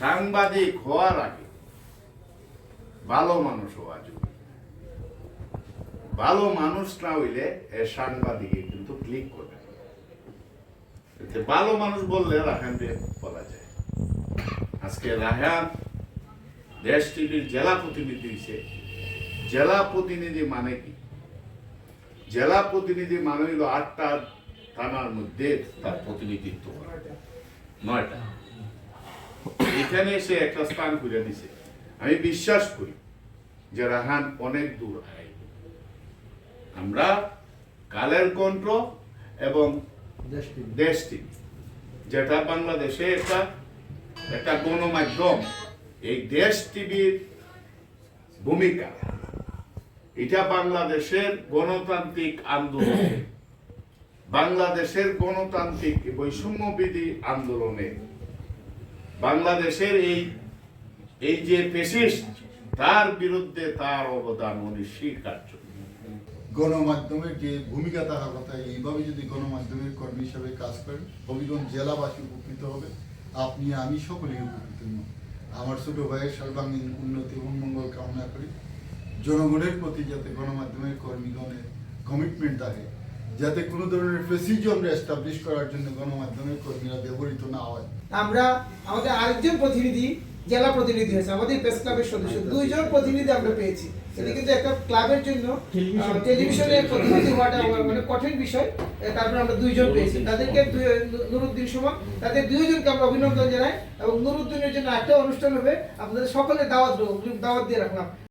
সাংবাদিক হওয়ার আগে ভালো মানুষ হওয়া জরুরি। ভালো মানুষ না হইলে সাংবাদিকে কিন্তু ক্লিক করবে ভালো মানুষ বললে দিয়ে বলা যায়। আজকে রাহান দেশ টিভির জেলা প্রতিনিধি হিসেবে জেলা প্রতিনিধি মানে কি? জেলা প্রতিনিধি মানে হইল আটটা থানার মধ্যে তার প্রতিনিধিত্ব করা। নয়টা। এখানে সে একটা স্থান করে দিছে। আমি বিশ্বাস করি যে রাহান অনেক দূর আমরা কালের কণ্ঠ এবং দেশ টিভি যেটা বাংলাদেশে একটা একটা গণমাধ্যম এই দেশ টিভির ভূমিকা। এটা বাংলাদেশের গণতান্ত্রিক আন্দোলনে। বাংলাদেশের গণতান্ত্রিক বৈষম্যবিধি আন্দোলনে বাংলাদেশের এই এই যে পেশিস্ট তার বিরুদ্ধে তার অবদান অনস্বীকার্য। গণমাধ্যমের যে ভূমিকা থাকার কথা, এইভাবে যদি গণমাধ্যমের কর্মী হিসাবে কাজ করেন, হবিগঞ্জ জেলাবাসী উপকৃত হবে। আপনি, আমি সকলেই উপকৃত হব। আমার ছোট ভাইয়ের সর্বাঙ্গীন উন্নতি এবং মঙ্গল কামনা করি। জনগণের প্রতি যাতে গণমাধ্যমের কর্মীগণের কমিটমেন্ট থাকে যাতে কোনো ধরনের ফেসিজম এস্টাবলিশ করার জন্য গণমাধ্যমের কর্মীরা ব্যবহৃত না হয়। আমরা আমাদের আরেকজন প্রতিনিধি জেলা প্রতিনিধি হয়েছে আমাদের প্রেস ক্লাবের সদস্য। দুইজন প্রতিনিধি আমরা পেয়েছি। এটা কিন্তু একটা ক্লাবের জন্য প্রতিনিধি হওয়াটা মানে কঠিন বিষয়। তারপরে আমরা দুইজন পেয়েছি। তাদেরকে নুরুদ্দিন সুমন তাদের দুইজনকে আমরা অভিনন্দন জানাই এবং নুরুদ্দিনের জন্য একটা অনুষ্ঠান হবে। আপনাদের সকলে দাওয়াত দাওয়াত দিয়ে রাখলাম।